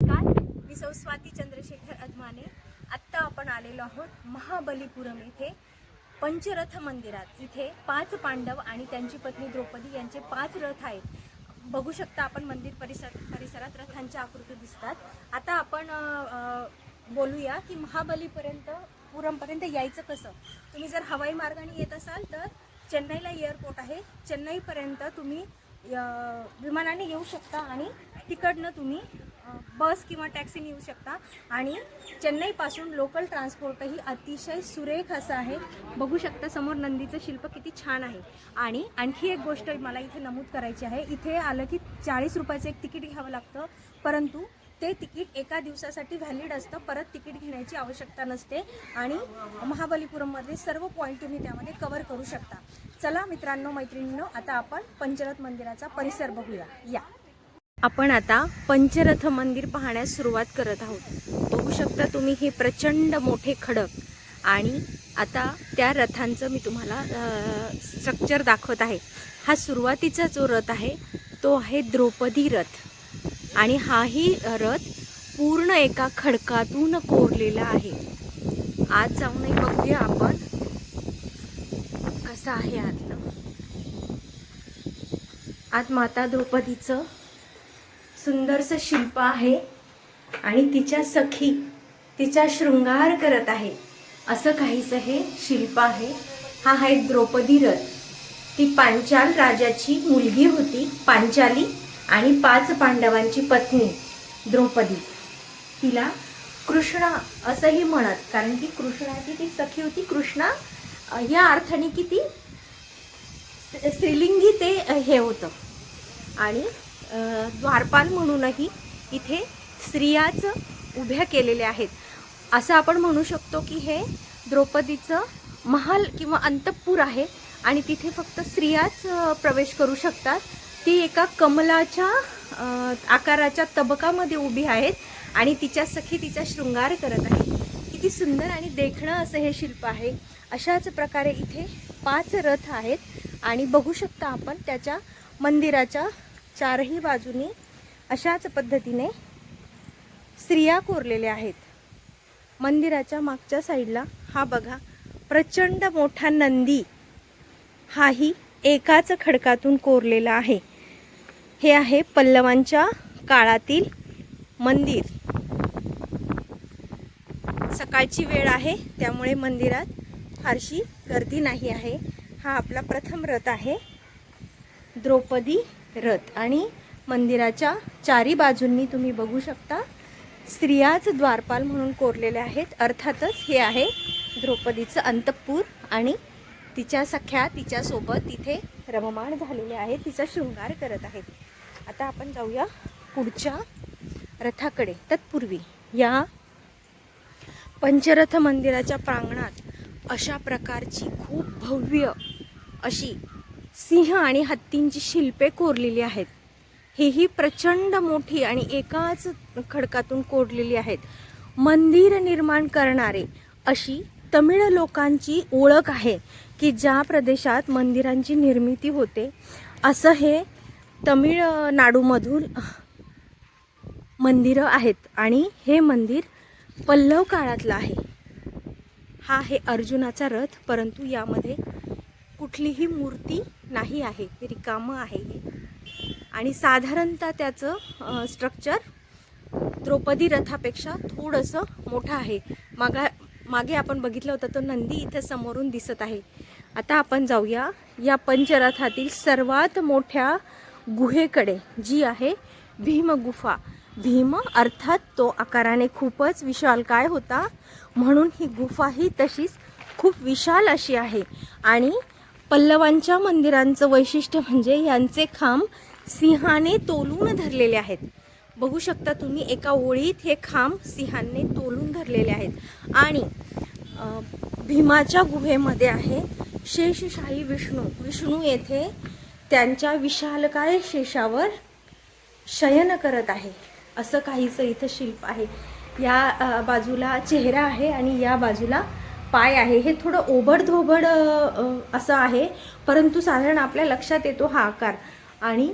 नमस्कार मी सौ स्वाती चंद्रशेखर अदमाने. आत्ता आपण आलेलो आहोत महाबलीपुरम येथे पंचरथ मंदिरात. इथे पाच पांडव आणि त्यांची पत्नी द्रौपदी यांचे पाच रथ आहेत. बघू शकता आपण मंदिर परिसर परिसरात रथांच्या आकृती दिसतात. आता आपण बोलूया की महाबलीपर्यंत पुरमपर्यंत यायचं कसं? तुम्ही जर हवाई मार्गाने येत असाल तर चेन्नईला एअरपोर्ट आहे. चेन्नईपर्यंत तुम्ही विमानाने येऊ शकता आणि तिकडनं तुम्ही बस किंवा टॅक्सीने येऊ शकता. आणि चेन्नईपासून लोकल ट्रान्सपोर्टही अतिशय सुरेख असं आहे. बघू शकता समोर नंदीचं शिल्प किती छान आहे. आणि आणखी एक गोष्ट मला इथे नमूद करायची आहे. इथे आलं की चाळीस रुपयाचं एक तिकीट घ्यावं लागतं. परंतु ते तिकीट एका दिवसासाठी व्हॅलिड असतं. परत तिकीट घेण्याची आवश्यकता नसते. आणि महाबलीपुरममध्ये सर्व पॉईंट तुम्ही त्यामध्ये कवर करू शकता. चला मित्रांनो मैत्रिणींनो आता आपण पंचरथ मंदिराचा परिसर बघूया. या. आपण आता पंचरथ मंदिर पाहण्यास सुरुवात करत आहोत. बघू शकता तुम्ही हे प्रचंड मोठे खडक आणि आता त्या रथांचं मी तुम्हाला स्ट्रक्चर दाखवत आहे. हा सुरुवातीचा जो रथ आहे तो आहे द्रौपदी रथ. आणि हाही रथ पूर्ण एका खडकातून कोरलेला आहे. आज जाऊनही बघूया आपण कसं आहे आतलं. आज माता द्रौपदीचं सुंदरसं शिल्प आहे आणि तिच्या सखी तिचा शृंगार करत आहे. असं काहीसं हे शिल्प आहे. हा आहे द्रौपदी रथ. ती पांचाल राजाची मुलगी होती पांचाली आणि पाच पांडवांची पत्नी द्रौपदी. तिला कृष्णा असंही म्हणत कारण की कृष्णाची ती सखी होती. कृष्णा या अर्थाने की ती स्त्रीलिंगी ते हे होतं. आणि द्वारपाल म्हणूनही इथे स्त्रियाच उभ्या केलेल्या आहेत. असं आपण म्हणू शकतो की हे द्रौपदीचं महाल किंवा अंतपूर आहे आणि तिथे फक्त स्त्रियाच प्रवेश करू शकतात. ती एका कमलाच्या आकाराच्या तबकामध्ये उभी आहेत आणि तिच्या सखी तिचा शृंगार करत आहे किती सुंदर आणि देखणं असं हे शिल्प आहे. अशाच प्रकारे इथे पाच रथ आहेत आणि बघू शकता आपण त्याच्या मंदिराच्या चारही बाजूनी अशाच पद्धतीने स्त्रिया कोरलेल्या आहेत. मंदिराच्या मागच्या साईडला हा बघा प्रचंड मोठा नंदी हाही एकाच खडकातून कोरलेला आहे. हे आहे पल्लवांच्या काळातील मंदिर. सकाळची वेळ आहे त्यामुळे मंदिरात फारशी गर्दी नाही आहे. हा आपला प्रथम रथ आहे. द्रौपदी रथ आणि मंदिराच्या चारी बाजूंनी तुम्ही बघू शकता. स्त्रियाच द्वारपाल म्हणून कोरलेल्या आहेत. अर्थातच हे आहे द्रौपदीचं अंतपूर आणि तिच्या सख्या तिच्यासोबत तिथे रममाण झालेले आहेत. तिचा शृंगार करत आहेत. आता आपण जाऊया पुढच्या रथाकडे. तत्पूर्वी या पंचरथ मंदिराच्या प्रांगणात अशा प्रकारची खूप भव्य अशी सिंह आणि हत्तींची शिल्पे कोरलेली आहेत. हेही प्रचंड मोठी आणि एकाच खडकातून कोरलेली आहेत. मंदिर निर्माण करणारे अशी तमिळ लोकांची ओळख आहे की ज्या प्रदेशात मंदिरांची निर्मिती होते असं हे तमिळनाडूमधून मंदिरं आहेत आणि हे मंदिर पल्लव काळातलं आहे. हा आहे अर्जुनाचा रथ परंतु यामध्ये कुठलीही मूर्ती नाही आहे रिकामं आहे हे. आणि साधारणतः त्याचं स्ट्रक्चर द्रौपदी रथापेक्षा थोडंसं मोठं आहे. मागा मागे आपण बघितलं होतं तो नंदी इथे समोरून दिसत आहे. आता आपण जाऊया या पंचरथातील सर्वात मोठ्या गुहेकडे जी आहे भीम गुफा. भीम अर्थात तो आकाराने खूपच विशालकाय होता? म्हणून ही गुफा ही तशीच खूप विशाल अशी आहे. आणि पल्लवांच्या मंदिरांचं वैशिष्ट्य म्हणजे यांचे खांब सिंहाने तोलून धरलेले आहेत. बघू शकता तुम्ही एका ओळीत हे खांब सिंहाने तोलून धरलेले आहेत. आणि भीमाच्या गुहेमध्ये आहे शेषशाही विष्णू. विष्णू येथे त्यांच्या विशालकाय शेषावर शयन करत आहे. असं काहीचं इथं शिल्प आहे. या बाजूला चेहरा आहे आणि या बाजूला पाय आहे हे थोडं ओबडधोबड असं आहे परंतु साधारण आपल्या लक्षात येतो हा आकार. आणि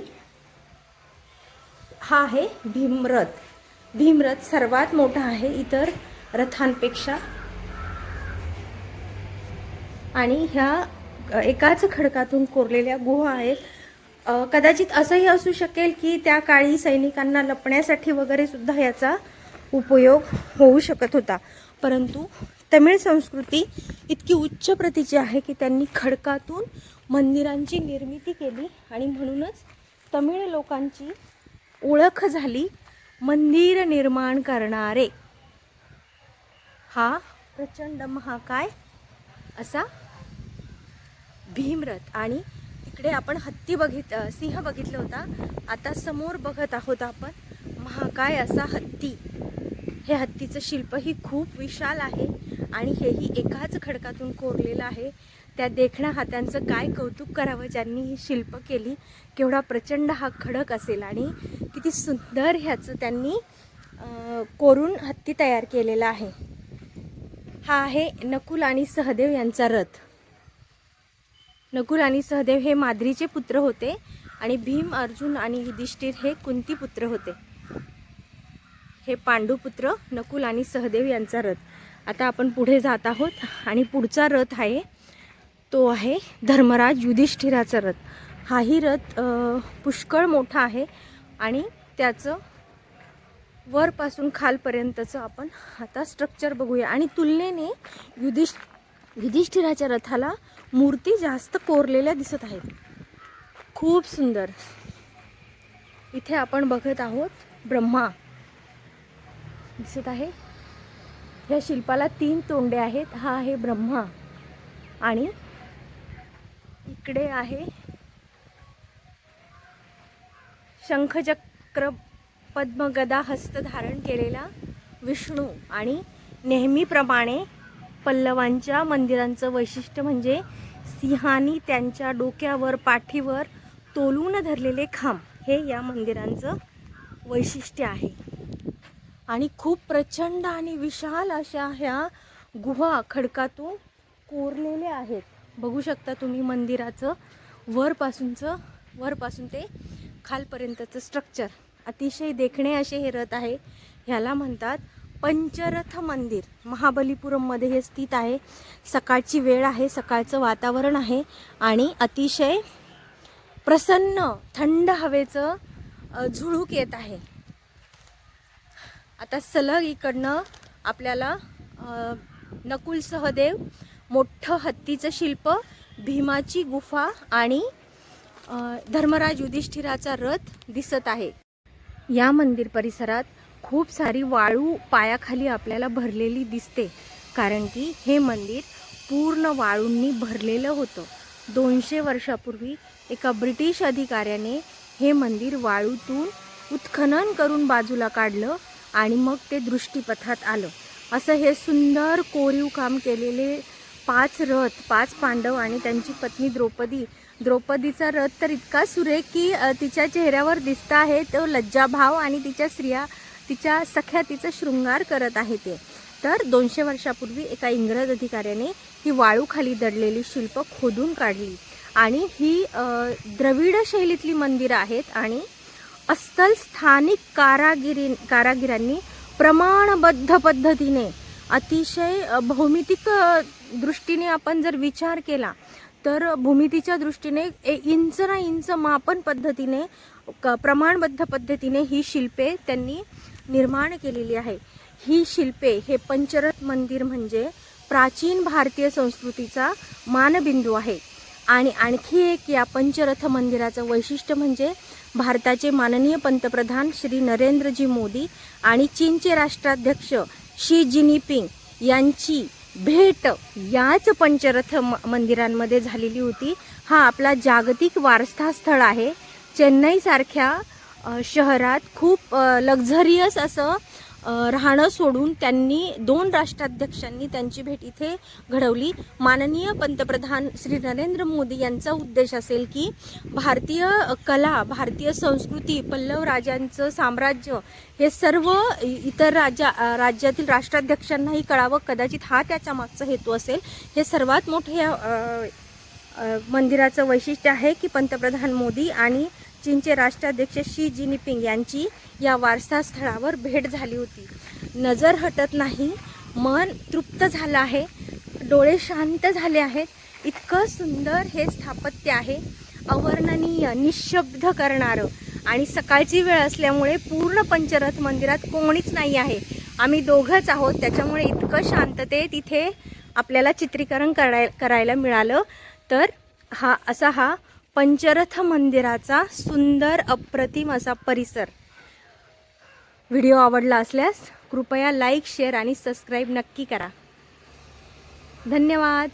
हा आहे भीमरथ. भीमरथ सर्वात मोठा आहे इतर रथांपेक्षा. आणि ह्या एकाच खडकातून कोरलेल्या गुहा आहेत. कदाचित असंही असू शकेल की त्या काळी सैनिकांना लपण्यासाठी वगैरे सुद्धा याचा उपयोग होऊ शकत होता. परंतु तमिळ संस्कृती इतकी उच्च प्रतीची आहे की त्यांनी खडकातून मंदिरांची निर्मिती केली आणि म्हणूनच तमिळ लोकांची ओळख झाली मंदिर निर्माण करणारे. हा प्रचंड महाकाय असा भीमरथ. आणि इकडे आपण हत्ती बघित सिंह बघितला होता. आता समोर बघत आहोत आपण महाकाय असा हत्ती. हे हत्तीचं शिल्प ही खूप विशाल आहे आणि हेही एकाच खडकातून कोरलेलं आहे. त्या देखण्या हात्यांचं काय कौतुक करावं ज्यांनी ही शिल्प केली? केवढा प्रचंड हा खडक असेल आणि किती सुंदर ह्याचं त्यांनी कोरून हत्ती तयार केलेला आहे. हा आहे नकुल आणि सहदेव यांचा रथ. नकुल आणि सहदेव हे माद्रीचे पुत्र होते आणि भीम अर्जुन आणि युधिष्ठिर हे कुंती पुत्र होते. हे पांडुपुत्र नकुल आणि सहदेव यांचा रथ. आता आपण पुढे जात आहोत आणि पुढचा रथ आहे तो आहे धर्मराज युधिष्ठिराचा रथ. हाही रथ पुष्कळ मोठा आहे आणि त्याचं वरपासून खालपर्यंतचं आपण आता स्ट्रक्चर बघूया. आणि तुलनेने युधिष्ठ युधिष्ठिराच्या रथाला मूर्ती जास्त कोरलेल्या दिसत आहेत. खूप सुंदर. इथे आपण बघत आहोत ब्रह्मा. दिसत आहे. या शिल्पाला तीन तोंडे आहेत. हा आहे ब्रह्मा आणि इकडे आहे शंखचक्र पद्मगदा हस्त धारण केलेला विष्णू आणि नेहमीप्रमाणे पल्लवांच्या मंदिरांचं वैशिष्ट्य म्हणजे सिंहानी त्यांच्या डोक्यावर पाठीवर तोलून धरलेले खांब. हे या मंदिरांचं वैशिष्ट्य आहे. आणि खूप प्रचंड आणि विशाल अशा ह्या गुहा खडकातून कोरलेल्या आहेत. बघू शकता तुम्ही मंदिराचं वरपासूनचं वरपासून ते खालपर्यंतचं स्ट्रक्चर अतिशय देखणे असे हे रथ आहे. ह्याला म्हणतात पंचरथ मंदिर. महाबलीपुरममध्ये हे स्थित आहे. सकाळची वेळ आहे सकाळचं वातावरण आहे आणि अतिशय प्रसन्न थंड हवेचं झुळूक येत आहे. आता सलग इकडनं आपल्याला नकुल सहदेव मोठं हत्तीचं शिल्प भीमाची गुफा आणि धर्मराज युधिष्ठिराचा रथ दिसत आहे. या मंदिर परिसरात खूप सारी वाळू पायाखाली आपल्याला भरलेली दिसते कारण की हे मंदिर पूर्ण वाळूंनी भरलेलं होतं. दोनशे वर्षापूर्वी एका ब्रिटिश अधिकाऱ्याने हे मंदिर वाळूतून उत्खनन करून बाजूला काढलं आणि मग ते दृष्टीपथात आलं. असं हे सुंदर कोरीव काम केलेले पाच रथ पाच पांडव आणि त्यांची पत्नी द्रौपदी. द्रौपदीचा रथ तर इतका सुरेख की तिच्या चेहऱ्यावर दिसत आहे तो लज्जाभाव आणि तिच्या स्त्रिया तिच्या सख्या तिचा शृंगार करत आहे ते. तर दोनशे वर्षापूर्वी एका इंग्रज अधिकाऱ्याने ही वाळूखाली दडलेली शिल्प खोदून काढली. आणि ही द्रविड शैलीतली मंदिरं आहेत आणि अस्सल स्थानिक कारागिरी कारागिरांनी प्रमाणबद्ध पद्धतीने अतिशय भौमितिक दृष्टीने आपण जर विचार केला तर भूमितीच्या दृष्टीने ए इंच ना इंच मापन पद्धतीने क प्रमाणबद्ध पद्धतीने ही शिल्पे त्यांनी निर्माण केलेली आहे. ही शिल्पे हे पंचरथ मंदिर म्हणजे प्राचीन भारतीय संस्कृतीचा मानबिंदू आहे. आणि आणखी एक या पंचरथ मंदिराचं वैशिष्ट्य म्हणजे भारताचे माननीय पंतप्रधान श्री नरेंद्रजी मोदी आणि चीनचे राष्ट्राध्यक्ष शी जिनपिंग यांची भेट याच पंचरथ म मंदिरांमध्ये झालेली होती. हा आपला जागतिक वारसा स्थळ आहे. चेन्नईसारख्या शहरात खूप लक्झरियस असं राहणं सोडून त्यांनी दोन राष्ट्राध्यक्षांनी त्यांची भेट इथे घडवली. माननीय पंतप्रधान श्री नरेंद्र मोदी यांचा उद्देश असेल की भारतीय कला भारतीय संस्कृती पल्लव राजांचं साम्राज्य हे सर्व इतर राज्या राज्यातील राष्ट्राध्यक्षांनाही कळावं. कदाचित हा त्याच्या मागचा हेतू असेल. हे सर्वात मोठे मंदिराचं वैशिष्ट्य आहे की पंतप्रधान मोदी आणि चीनचे राष्ट्राध्यक्ष शी जिनपिंग यांची या वारसास्थळावर भेट झाली होती. नजर हटत नाही मन तृप्त झालं आहे डोळे शांत झाले आहेत. इतकं सुंदर हे स्थापत्य आहे. अवर्णनीय निशब्द करणारं. आणि सकाळची वेळ असल्यामुळे पूर्ण पंचरथ मंदिरात कोणीच नाही आहे. आम्ही दोघंच आहोत त्याच्यामुळे इतकं शांततेत तिथे आपल्याला चित्रीकरण कराय करायला मिळालं. तर हा असा हा पंचरथ मंदिराचा सुंदर अप्रतिम असा परिसर. व्हिडिओ आवडला असल्यास कृपया लाईक शेअर आणि सबस्क्राईब नक्की करा. धन्यवाद.